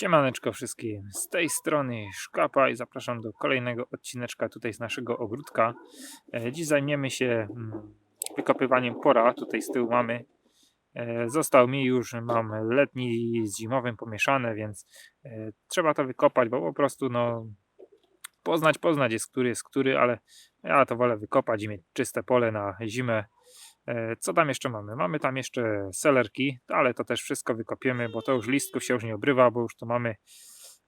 Siemaneczko wszystkim, z tej strony Szkapa i zapraszam do kolejnego odcineczka tutaj z naszego ogródka. E, Dziś zajmiemy się mm, wykopywaniem pora, tutaj z tyłu mamy. E, Został mi już, mam letni z zimowym pomieszane, więc e, trzeba to wykopać, bo po prostu no poznać, poznać jest który jest który, ale ja to wolę wykopać i mieć czyste pole na zimę. E, Co tam jeszcze mamy? Mamy tam jeszcze selerki, ale to też wszystko wykopiemy, bo to już listków się już nie obrywa, bo już to mamy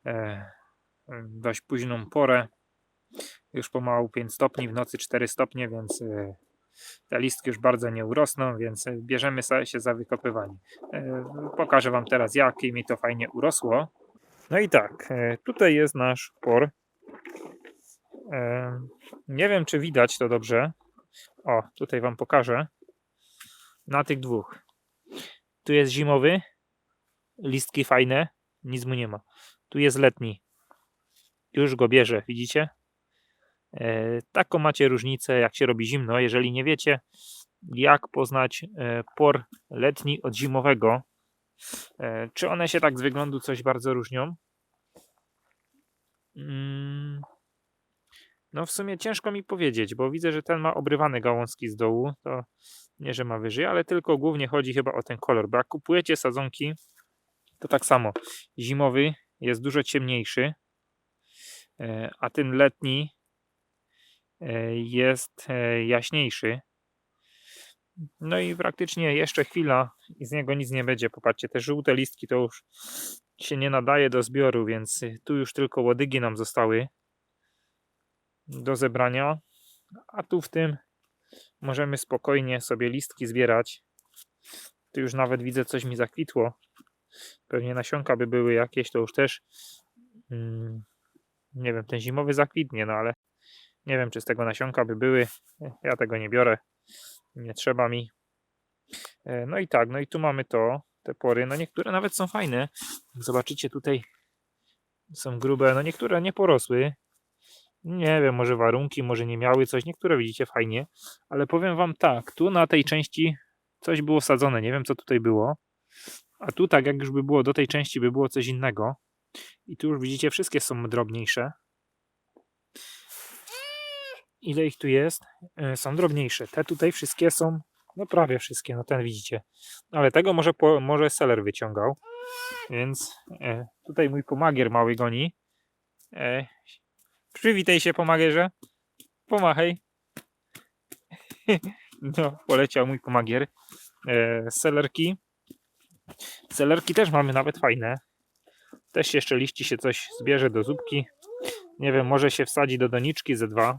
e, dość późną porę. Już pomału 5 stopni, w nocy 4 stopnie, więc e, te listki już bardzo nie urosną, więc bierzemy się za wykopywanie. Pokażę Wam teraz, jak mi to fajnie urosło. No i tak, tutaj jest nasz por. Nie wiem, czy widać to dobrze. O, tutaj Wam pokażę. Na tych dwóch. Tu jest zimowy. Listki fajne. Nic mu nie ma. Tu jest letni. Już go bierze, widzicie? E, taką macie różnicę, jak się robi zimno. Jeżeli nie wiecie, jak poznać e, por letni od zimowego, e, czy one się tak z wyglądu coś bardzo różnią? No w sumie ciężko mi powiedzieć, bo widzę, że ten ma obrywane gałązki z dołu. To nie, że ma wyżej, ale tylko głównie chodzi chyba o ten kolor. Bo jak kupujecie sadzonki, to tak samo. Zimowy jest dużo ciemniejszy, e, a ten letni e, jest e, jaśniejszy. No i praktycznie jeszcze chwila i z niego nic nie będzie. Popatrzcie, te żółte listki to już się nie nadaje do zbioru, więc tu już tylko łodygi nam zostały do zebrania. A tu w tym możemy spokojnie sobie listki zbierać. Tu już nawet widzę, coś mi zakwitło. Pewnie nasionka by były jakieś, to już też mm, nie wiem, ten zimowy zakwitnie, no ale nie wiem, czy z tego nasionka by były. Ja tego nie biorę. Nie trzeba mi. E, No i tak, no i tu mamy to, te pory. No niektóre nawet są fajne. Zobaczycie tutaj są grube, no niektóre nie porosły. Nie wiem, może warunki, może nie miały coś. Niektóre widzicie fajnie, ale powiem wam tak, tu na tej części coś było sadzone, nie wiem co tutaj było. A tu tak jak już by było do tej części by było coś innego. I tu już widzicie wszystkie są drobniejsze. Ile ich tu jest? E, Są drobniejsze. Te tutaj wszystkie są, no prawie wszystkie, no ten widzicie. Ale tego może, po, może seller wyciągał. Więc e, tutaj mój pomagier mały goni. Przywitaj się, pomagierze. Pomachaj. No, poleciał mój pomagier. E, selerki. Selerki też mamy nawet fajne. Też jeszcze liści się coś zbierze do zupki. Nie wiem, może się wsadzi do doniczki ze dwa.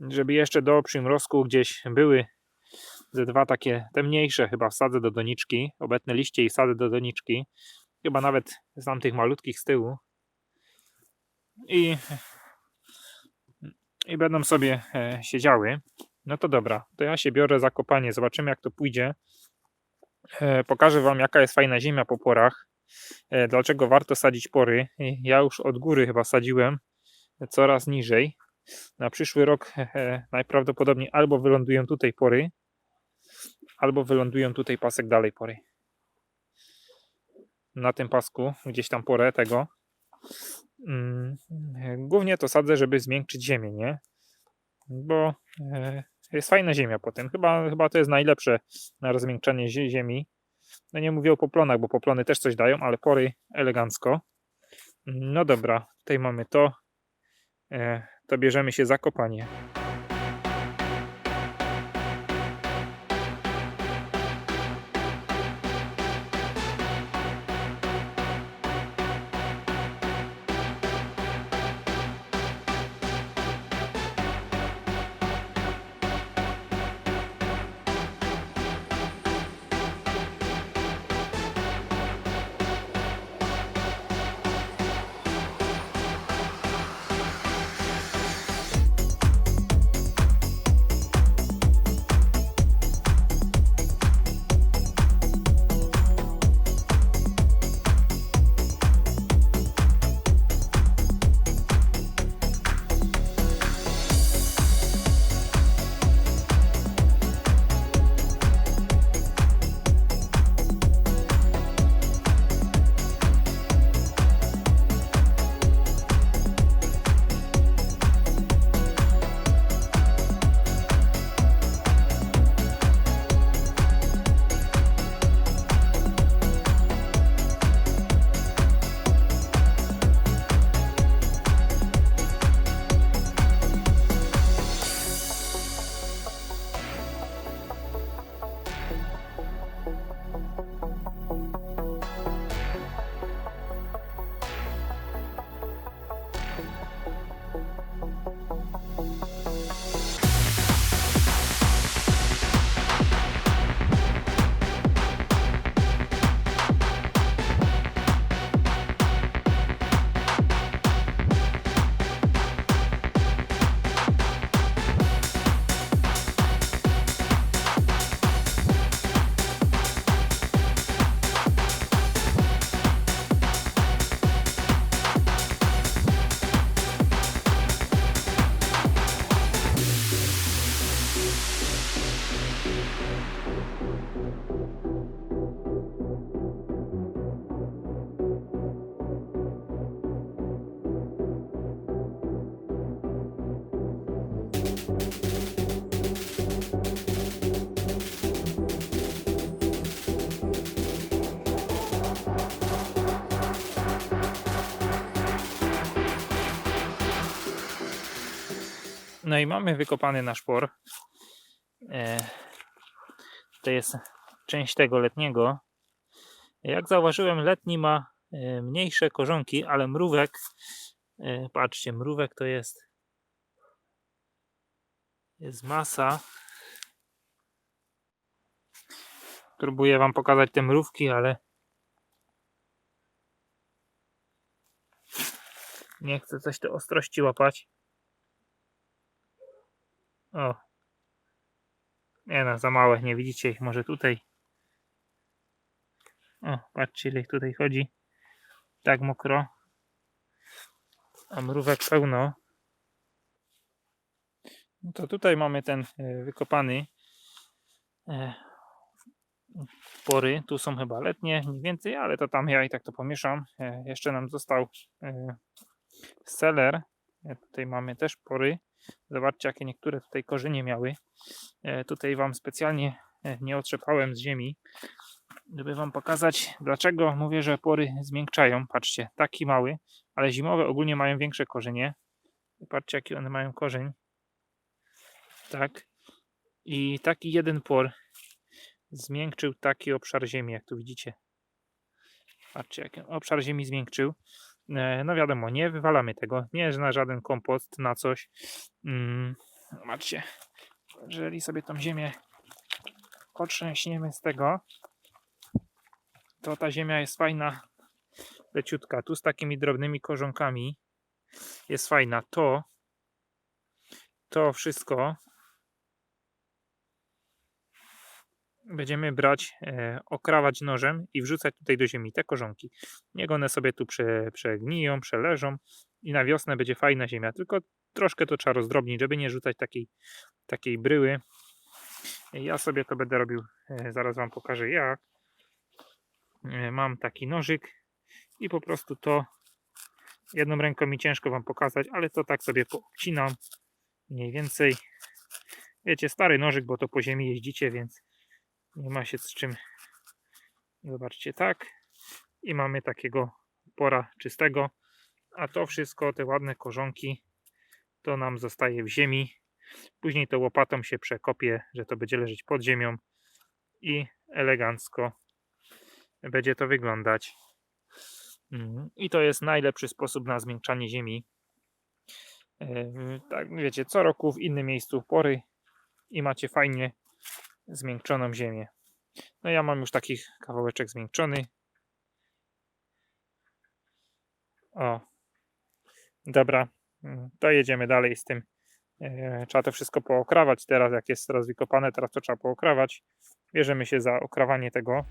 Żeby jeszcze do przymrozku gdzieś były ze dwa takie, te mniejsze chyba wsadzę do doniczki. Obetnę liście i wsadzę do doniczki. Chyba nawet znam tych malutkich z tyłu. I i będą sobie e, siedziały. No to dobra, to ja się biorę za kopanie, zobaczymy jak to pójdzie. E, pokażę Wam jaka jest fajna ziemia po porach, e, dlaczego warto sadzić pory. Ja już od góry chyba sadziłem coraz niżej. Na przyszły rok najprawdopodobniej albo wylądują tutaj pory, albo wylądują tutaj pasek dalej pory. Na tym pasku, gdzieś tam porę tego. Mm, e, Głównie to sadzę, żeby zmiękczyć ziemię, nie? Bo e, jest fajna ziemia potem. Chyba, chyba to jest najlepsze na rozmiękczanie zie- ziemi. No nie mówię o poplonach, bo poplony też coś dają, ale pory elegancko. No dobra, tutaj mamy to. E, To bierzemy się za kopanie. No i mamy wykopany nasz por. E, to jest część tego letniego. Jak zauważyłem, letni ma e, mniejsze korzonki, ale mrówek, e, patrzcie, mrówek to jest jest masa. Próbuję wam pokazać te mrówki, ale nie chcę coś te ostrości łapać. O. Nie no, za małe, nie widzicie ich może tutaj. O, patrzcie ile ich tutaj chodzi. Tak mokro. A mrówek pełno. No to tutaj mamy ten e, wykopany e, pory. Tu są chyba letnie, mniej więcej, ale to tam ja i tak to pomieszam. E, Jeszcze nam został seller. E, Tutaj mamy też pory. Zobaczcie, jakie niektóre tutaj korzenie miały. E, Tutaj Wam specjalnie e, nie otrzepałem z ziemi, żeby Wam pokazać, dlaczego mówię, że pory zmiękczają. Patrzcie, taki mały, ale zimowe ogólnie mają większe korzenie. Patrzcie, jaki one mają korzeń. Tak. I taki jeden por zmiękczył taki obszar ziemi, jak tu widzicie. Patrzcie, jaki obszar ziemi zmiękczył. E, No wiadomo, nie wywalamy tego, nie na żaden kompost, na coś. Mm, Zobaczcie, jeżeli sobie tą ziemię otrzęśniemy z tego, to ta ziemia jest fajna, leciutka. Tu z takimi drobnymi korzonkami jest fajna. To, to wszystko będziemy brać, e, okrawać nożem i wrzucać tutaj do ziemi te korzonki. Niech one sobie tu prze, przegniją, przeleżą i na wiosnę będzie fajna ziemia. Tylko troszkę to trzeba rozdrobnić, żeby nie rzucać takiej, takiej bryły. Ja sobie to będę robił, e, zaraz Wam pokażę jak. E, Mam taki nożyk i po prostu to jedną ręką mi ciężko Wam pokazać, ale to tak sobie pocinam mniej więcej. Wiecie, stary nożyk, bo to po ziemi jeździcie, więc nie ma się z czym. Zobaczcie, tak. I mamy takiego pora czystego. A to wszystko, te ładne korzonki, to nam zostaje w ziemi. Później to łopatą się przekopie, że to będzie leżeć pod ziemią i elegancko będzie to wyglądać. Mm, I to jest najlepszy sposób na zmiękczanie ziemi. E, Tak, wiecie, co roku w innym miejscu pory i macie fajnie zmiękczoną ziemię. No ja mam już takich kawałeczek zmiękczony. O. Dobra, to jedziemy dalej z tym. E, Trzeba to wszystko pookrawać teraz, jak jest teraz wykopane, teraz to trzeba pookrawać. Bierzemy się za okrawanie tego.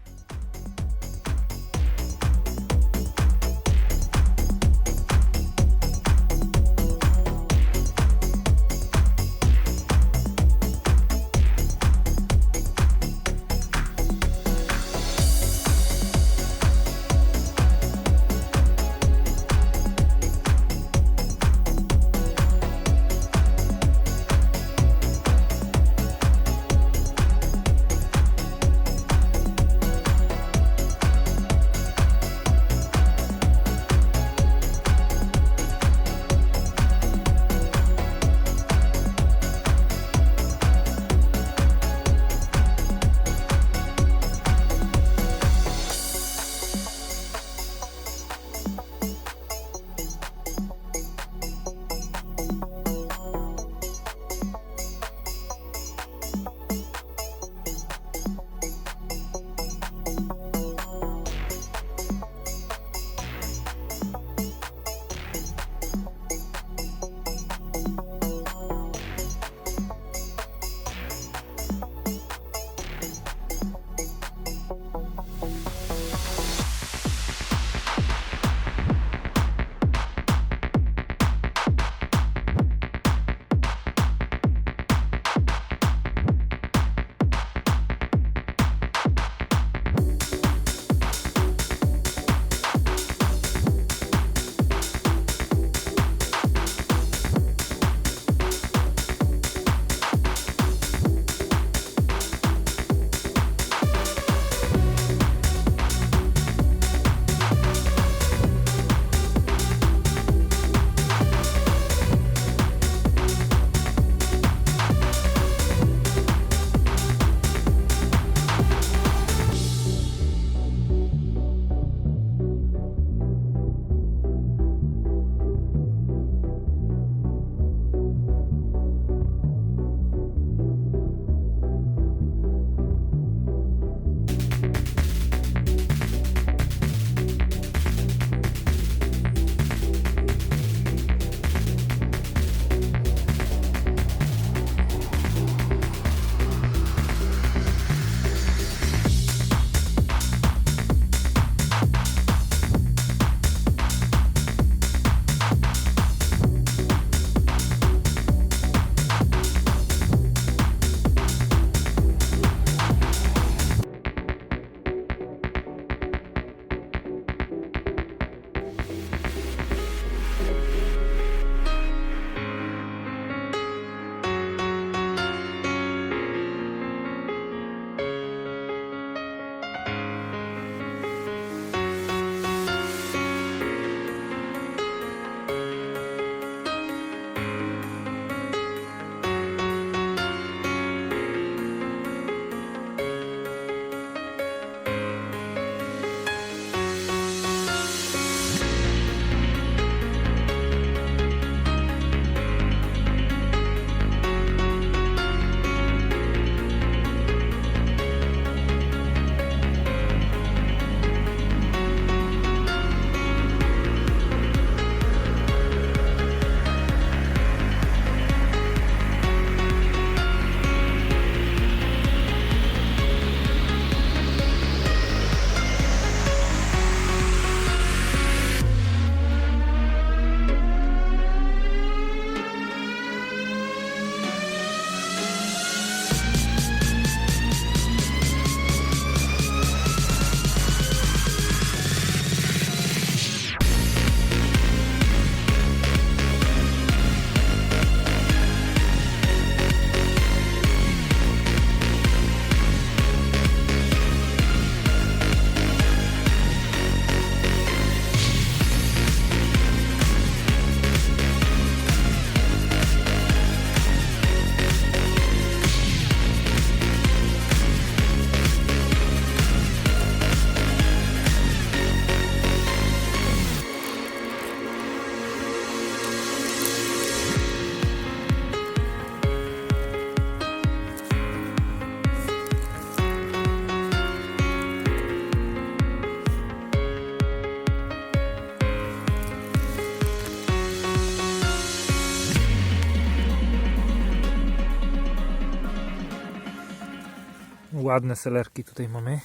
Ładne selerki tutaj mamy.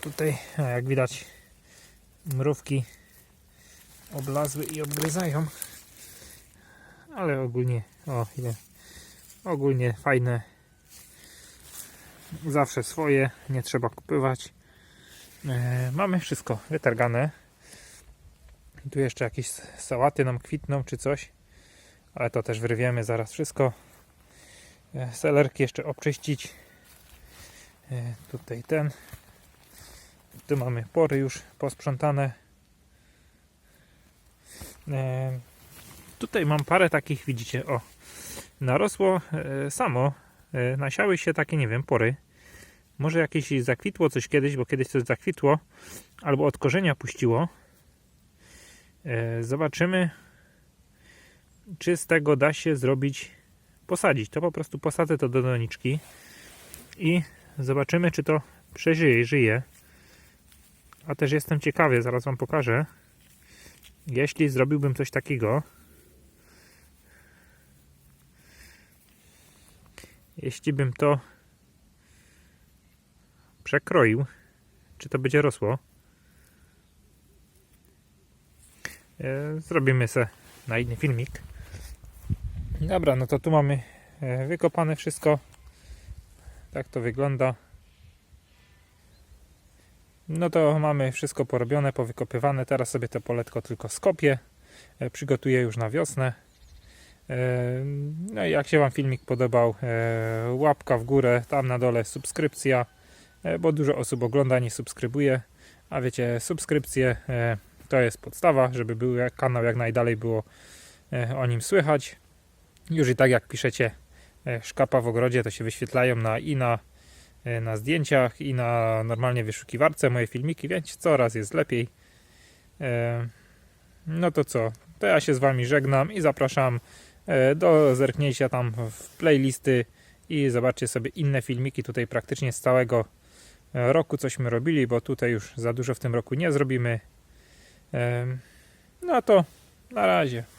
Tutaj, jak widać, mrówki oblazły i obgryzają. Ale ogólnie, o ile, ogólnie fajne. Zawsze swoje, nie trzeba kupywać. E, mamy wszystko wytargane. Tu jeszcze jakieś sałaty nam kwitną czy coś. Ale to też wyrwiemy zaraz wszystko. E, Selerki jeszcze obczyścić. E, Tutaj ten. Tu mamy pory już posprzątane. E, Tutaj mam parę takich, widzicie, o. Narosło e, samo. Nasiały się takie, nie wiem, pory. Może jakieś zakwitło coś kiedyś, bo kiedyś coś zakwitło. Albo od korzenia puściło. Zobaczymy, czy z tego da się zrobić, posadzić. To po prostu posadzę to do doniczki i zobaczymy, czy to przeżyje, żyje. A też jestem ciekawy, zaraz Wam pokażę. Jeśli zrobiłbym coś takiego, jeśli bym to przekroił, czy to będzie rosło? E, Zrobimy se na inny filmik. Dobra, no to tu mamy e, wykopane wszystko. Tak to wygląda. No to mamy wszystko porobione, powykopywane. Teraz sobie to poletko tylko skopię. E, Przygotuję już na wiosnę. E, No i jak się Wam filmik podobał, e, łapka w górę, tam na dole subskrypcja, bo dużo osób ogląda, nie subskrybuje. A wiecie, subskrypcje to jest podstawa, żeby był kanał jak najdalej było o nim słychać. Już i tak jak piszecie szkapa w ogrodzie, to się wyświetlają na i na, e, na zdjęciach, i na normalnie wyszukiwarce moje filmiki, więc coraz jest lepiej. E, No to co? To ja się z Wami żegnam i zapraszam e, do zerknięcia tam w playlisty i zobaczcie sobie inne filmiki tutaj praktycznie z całego e, roku cośmy robili, bo tutaj już za dużo w tym roku nie zrobimy. No to na razie.